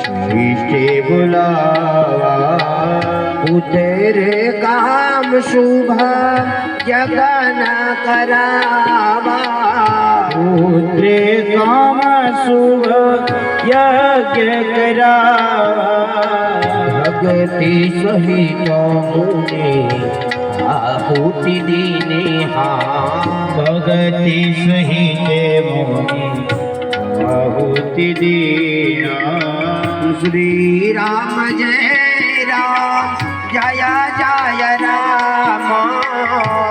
શિષ્ટે બોલાવા ઉતરે કામ શુભ જગન કરાવા પુત્રે કામ શુભ યજ્ઞ કરાવા ભગતિ સહિત મુને આહુતિ દીને હા ભગતિ સહિતે મોની આહુતિ દીના શ્રી રામ જય રામ જય જય રામ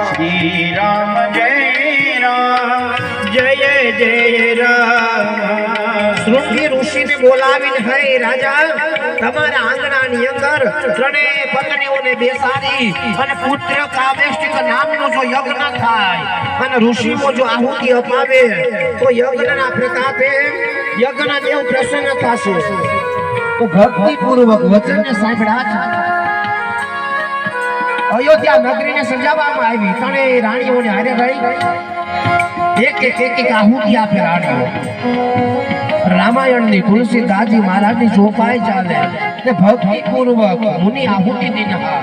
શ્રી રામ જય રામ જય જય રામ શૃંગી ઋષિને બોલાવીને હરે રાજા તમારા આંગણાની અંદર ત્રણેય પત્નીઓને બેસાડી અને પુત્ર કામેષ્ટિક નામનો જો યજ્ઞ થાય અને ઋષિઓ જો આહુતિ અપાવે તો યજ્ઞના પ્રતાપે યજ્ઞ દેવ પ્રસન્ન થશે. તો ભક્તિ પૂર્વક વચનને સાંભળ્યા છે અયોધ્યા નગરીને સજાવવામાં આવી. ત્રણેય રાણીઓને હારે રહી. એક એક એક એક આહુતિ આપે રાણીઓ. રામાયણની તુલસીદાસજી મહારાજની ચોપાઈ ચાલે. ને ભક્તિ પૂર્વક મુનિ આહુતિ દીના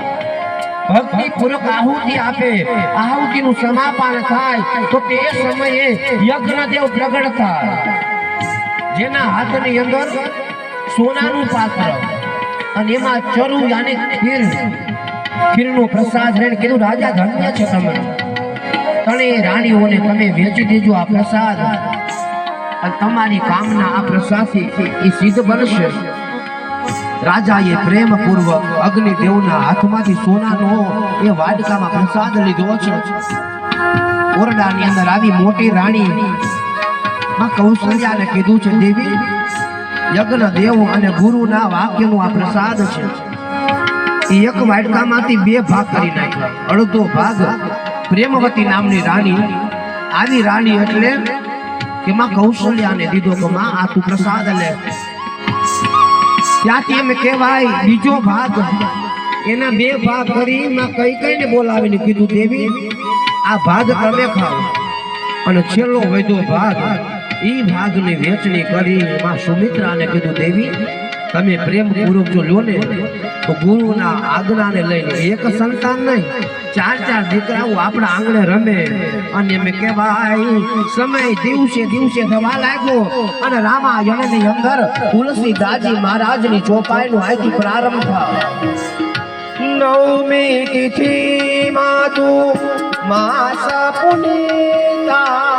ભક્તિ પૂર્વક આહુતિ આપે. આહુતિનું સમાપન થાય. તો તે સમયે યજ્ઞદેવ પ્રગટ થાય. જેના હાથની અંદર સોનાનું પાત્ર અને એમાં ચરુ યાની ખીર. ખીરનો પ્રસાદ લઈને કીધું, રાજા ધન્ય છે તમે. તણે રાણીઓને તમે વેચી દેજો આ પ્રસાદ. અને તમારી કામના આ પ્રસાદથી એ સિદ્ધ બનશે. રાજાએ પ્રેમપૂર્વક અગ્નિદેવના હાથમાંથી સોનાનો એ વાડકામાં પ્રસાદ લીધો છે. ઓરડાની અંદર આવી મોટી રાણી માં કૌશલ્યાને કીધું છે, દેવી, યજ્ઞ દેવ અને ગુરુના વાક્યનો આ પ્રસાદ છે. એ એક વાડકામાંથી બે ભાગ કરી નાખ્યા. અડધો ભાગ પ્રેમવતી નામની રાણી. આવી રાણી એટલે કે માં કૌશલ્યાને દીધો કે, માં, આ તું પ્રસાદ લે. ત્યાંથી એમ કહેવાય, બીજો ભાગ, એના બે ભાગ કરી માં કઈ કઈને બોલાવીને કીધું, દેવી, આ ભાગ તમે ખાઓ. અને છેલ્લો વધ્યો ભાગ ઈ ભાગની વેચણી કરી માં સુમિત્રાને કીધું, દેવી, તમે પ્રેમ પૂર્વક જો લો ને, તો ગુરુના આજ્ઞાને લઈને એક સંતાન નહીં, ચાર ચાર દીકરાઓ આપણા આંગણે રમે. અને એમ કહેવાય, સમય દિવસે દિવસે થવા લાગ્યો અને રામાયણની અંદર તુલસી દાજી મહારાજની ચોપાઈનો આજથી પ્રારંભ થયો. નવમી તિથિ માં તું માસ પુનીતા